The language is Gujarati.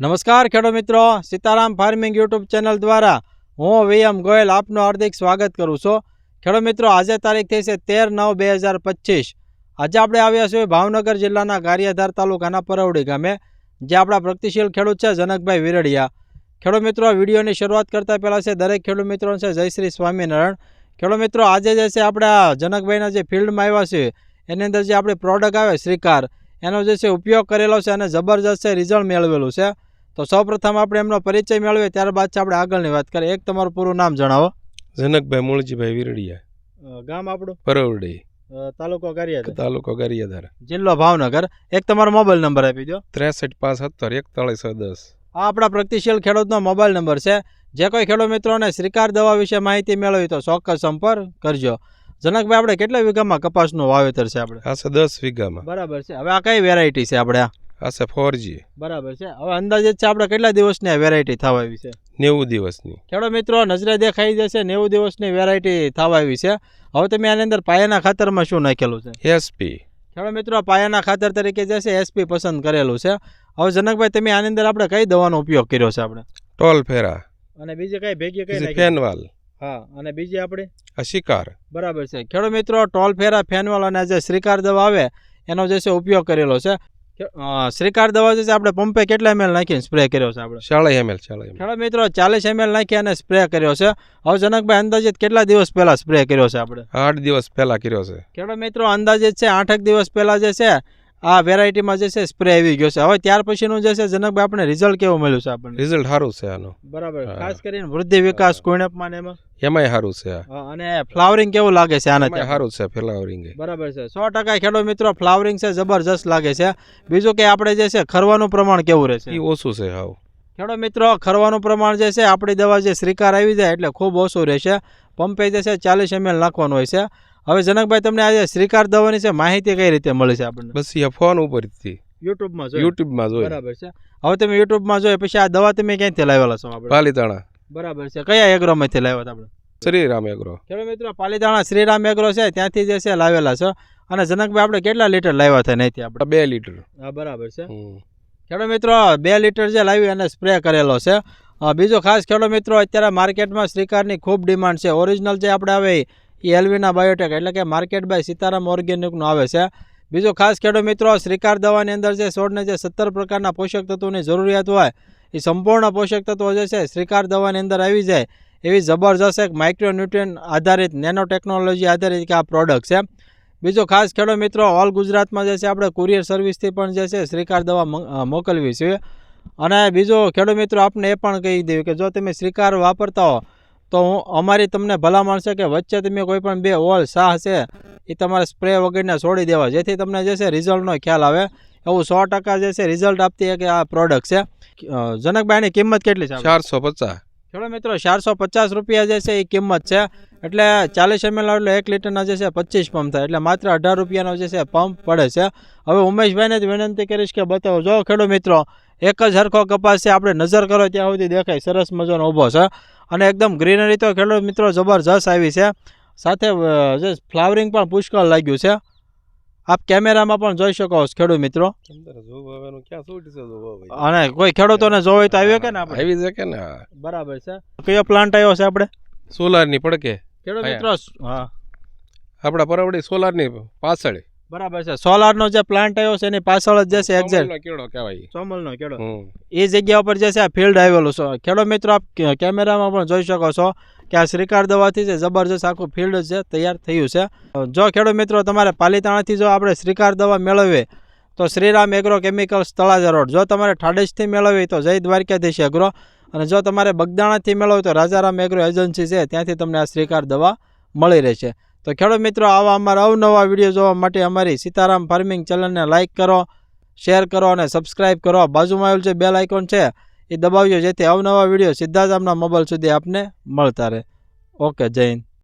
નમસ્કાર ખેડૂત મિત્રો. સીતારામ ફાર્મિંગ યુટ્યુબ ચેનલ દ્વારા હું વીએમ ગોયલ આપનું હાર્દિક સ્વાગત કરું છું. ખેડૂત મિત્રો, આજે તારીખ થઈ છે તેર નવ બે હજાર પચીસ. આજે આપણે આવ્યા છીએ ભાવનગર જિલ્લાના ગારિયાધાર તાલુકાના પરવડી ગામે, જે આપણા પ્રગતિશીલ ખેડૂત છે જનકભાઈ વિરડિયા. ખેડૂત મિત્રો વિડીયોની શરૂઆત કરતા પહેલાં છે દરેક ખેડૂત મિત્રો છે જય શ્રી સ્વામિનારાયણ. ખેડૂત મિત્રો, આજે જે છે આપણા જનકભાઈના જે ફિલ્ડમાં આવ્યા છે એની અંદર જે આપણી પ્રોડક્ટ આવે શ્રીકાર, એનો જે છે ઉપયોગ કરેલો છે અને જબરજસ્ત છે રિઝલ્ટ મેળવેલું છે. તો સૌપ્રથમ આપણે એમનો પરિચય મેળવીએ ત્યારબાદ આપણે આગળની વાત કરીએ. એક તમારું પૂરું નામ જણાવો. જનકભાઈ મૂળજીભાઈ વિરડિયા. ગામ આપણું? પરવડી. તાલુકો ગારિયાધાર. તાલુકો ગારિયાધાર. જિલ્લો ભાવનગર. એક તમારો મોબાઈલ નંબર આપી દો ત્રેસઠ પાંચ સત્તર એકતાળીસ દસ. આ આપણા પ્રગતિશીલ ખેડૂતનો મોબાઈલ નંબર છે. જે કોઈ ખેડૂત મિત્રોને શ્રીકાર દવા વિશે માહિતી મેળવી તો ચોક્કસ સંપર્ક કરજો. જનકભાઈ આપણે કેટલા વીઘામાં કપાસનું વાવેતર છે આપણે? આ છે દસ વીઘામાં. બરાબર છે. હવે આ કઈ વેરાયટી છે આપણે આ? આ છે ફોરજી. બરાબર છે. હવે અંદાજે છે આપણે કેટલા દિવસની આ વેરાયટી થવા આવી છે? નેવું દિવસની. ખેડો મિત્રો નજરે દેખાઈ જશે નેવું દિવસની વેરાયટી થવા આવી છે. હવે તમે આની અંદર પાયાના ખાતરમાં શું નાખેલું છે? એસપી ખેડો મિત્રો પાયાના ખાતર તરીકે જે છે એસપી પસંદ કરેલું છે. હવે જનકભાઈ તમે આની અંદર આપણે કઈ દવાનો ઉપયોગ કર્યો છે આપણે? ટોલ ફેરા. અને બીજી કઈ ભેગી કઈ ફેનવાલ. હા અને બીજી આપણે? શિકાર. બરાબર છે. ખેડો મિત્રો ટોલ ફેરા ફેનવાલ અને જે શ્રીકાર દવા આવે એનો જે છે ઉપયોગ કરેલો છે. શ્રીકાર દવા છે આપણે પંપે કેટલા એમએલ નાખીને સ્પ્રે કર્યો છે આપણે? શાળા એમએલ શાળા મિત્રો ચાલીસ એમએલ નાખી અને સ્પ્રે કર્યો છે. હવે જનકભાઈ અંદાજિત કેટલા દિવસ પહેલા સ્પ્રે કર્યો છે આપણે? આઠ દિવસ પહેલા કર્યો છે. ખેડૂત મિત્રો અંદાજિત છે આઠેક દિવસ પહેલા જે છે આ વેરાયટીમાં જે છે સ્પ્રે આવી ગયો છે. હવે ત્યાર પછીનું જે છે જનકભાઈ આપણે રિઝલ્ટ કેવું મળ્યું છે આપણને? રિઝલ્ટ સારું છે આનું. બરાબર. ખાસ કરીને વૃદ્ધિ વિકાસ કુણપમાં એમાં? એમાંય સારું છે અને ફ્લાવરિંગ કેવું લાગે છે આના સારું છે ફ્લાવરિંગ બરાબર છે. સો ટકા ખેડો મિત્રો ફ્લાવરિંગ છે જબરજસ્ત લાગે છે. બીજું કે આપણે જે છે ખરવાનું પ્રમાણ કેવું રહેશે? એ ઓછું છે હાવ. ખેડો મિત્રો ખરવાનું પ્રમાણ જે છે આપણી દવા જે શ્રીકાર આવી જાય એટલે ખૂબ ઓછું રહેશે. પંપે જે છે ચાલીસ એમએલ નાખવાનું હોય છે. હવે જનકભાઈ તમને આજે શ્રીકાર દવાની છે માહિતી કઈ રીતે મળી છે આપણને? બસ એ ફોન ઉપરથી યુટ્યુબમાં જોઈ. યુટ્યુબમાં જોઈ. બરાબર છે. હવે તમે યુટ્યુબમાં જોઈ પછી આ દવા તમે ક્યાંથી લાવેલા છો આપણે? પાલીતાણા. બરાબર છે. કયા એગ્રોમાંથી લાવ્યા હતા આપણે? શ્રીરામ એગ્રો. ખેડૂત મિત્રો પાલીતાણા શ્રીરામ એગ્રો છે ત્યાંથી જે છે લાવેલા છે. અને જનકભાઈ આપણે કેટલા લીટર લાવ્યા હતા ત્યાંથી આપણે? બે લીટર. હા બરાબર છે. ખેડો ખેડૂત મિત્રો બે લીટર જે લાવી અને સ્પ્રે કરેલો છે. બીજો ખાસ ખેડૂત મિત્રો અત્યારે માર્કેટમાં શ્રીકારની ખૂબ ડિમાન્ડ છે. ઓરિજિનલ જે આપણે આવે એ એલવીના બાયોટેક એટલે કે માર્કેટ બાય સીતારામ ઓર્ગેનિકનું આવે છે. બીજો ખાસ ખેડૂત મિત્રો, શ્રીકાર દવાની અંદર જે છોડને જે સત્તર પ્રકારના પોષક તત્વોની જરૂરિયાત હોય એ સંપૂર્ણ પોષક તત્વો જે છે, શ્રીકાર દવાની અંદર આવી જાય. એવી જબરજસ્ત એક માઇક્રોન્યુટ્રિયન આધારિત નેનો ટેકનોલોજી આધારિત આ પ્રોડક્ટ છે. બીજો ખાસ ખેડૂત મિત્રો ઓલ ગુજરાતમાં જે છે, આપણે કુરિયર સર્વિસથી પણ જે છે, શ્રીકાર દવા મોકલવી છે. અને બીજો ખેડૂત મિત્રો, આપને એ પણ કહી દઉં કે જો તમે શ્રીકાર વાપરતા હો તો હું અમારી તમને ભલામણ છે કે વચ્ચે તમે કોઈ પણ બે ઓલ શાહ છે એ તમારે સ્પ્રે વગરના છોડી દેવા. જેથી તમને જે છે રિઝલ્ટનો ખ્યાલ આવે. એવું સો ટકા જે છે રિઝલ્ટ આપતી એક આ પ્રોડક્ટ છે. જનકભાઈની જનકભાઈ કિંમત કેટલી છે? ચારસો પચાસ. ખેડૂત મિત્રો ચારસો પચાસ રૂપિયા જે છે એ કિંમત છે. એટલે ચાલીસ એમએલ એટલે એક લીટરના જે છે પચીસ પંપ થાય. એટલે માત્ર અઢાર રૂપિયાનો જે છે પંપ પડે છે. હવે ઉમેશભાઈને જ વિનંતી કરીશ કે બતાવો. જો ખેડૂત મિત્રો એક જ હરખો કપાસ છે આપણે નજર કરો ત્યાં સુધી દેખાય સરસ મજાનો ઊભો છે. અને એકદમ ગ્રીનરી તો ખેડૂત મિત્રો જબરજસ્ત આવી છે. સાથે જે ફ્લાવરિંગ પણ પુષ્કળ લાગ્યું છે. આપ કેમેરામાં પણ જોઈ શકો છો ખેડૂત મિત્રો. છે? અને કોઈ ખેડૂતોને જોવે તો આવ્યો કે ને આપણે? આવી કે ને બરાબર છે. કયો પ્લાન્ટ આવ્યો છે આપણે? સોલારની પડકે. ખેડૂત મિત્રો હા. આપણા પરવડી સોલારની પાછળ. બરાબર છે. સોલારનો જે પ્લાન્ટ આવ્યો છે એની પાછળ જ જશે છે એક્ઝેક્ટ કેળો કહેવાય. ચોમલનો કેળો. એ જગ્યા ઉપર જે છે આ ફિલ્ડ આવેલું છે. ખેડો મિત્રો આપ કેમેરામાં પણ જોઈ શકો છો કે આ શ્રીકાર દવાથી છે જબરજસ્ત આખું ફિલ્ડ છે તૈયાર થયું છે. જો ખેડો મિત્રો તમારે પાલીતાણાથી જો આપણે શ્રીકાર દવા મેળવીએ તો Shriram Agro Chemicals Talaja road. જો તમારે ઠાડેશથી મેળવવી તો જય દ્વારકાધીશ એગ્રો અને જો તમારે બગદાણાથી મેળવવી તો રાજારામ એગ્રો એજન્સી છે. ત્યાંથી તમને આ શ્રીકાર દવા મળી રહેશે. તો ખેડૂત મિત્રો, આવા અમારા અવનવા વીડિયો જોવા માટે અમારી સીતારામ ફાર્મિંગ ચેનલને લાઇક કરો શેર કરો અને સબસ્ક્રાઇબ કરો. બાજુમાં આવેલું જે બેલ આઇકોન છે, એ દબાવજો જેથી અવનવા વીડિયો સીધા જ આપના મોબાઈલ સુધી આપને મળતા રહે. ઓકે, જય હિન્દ.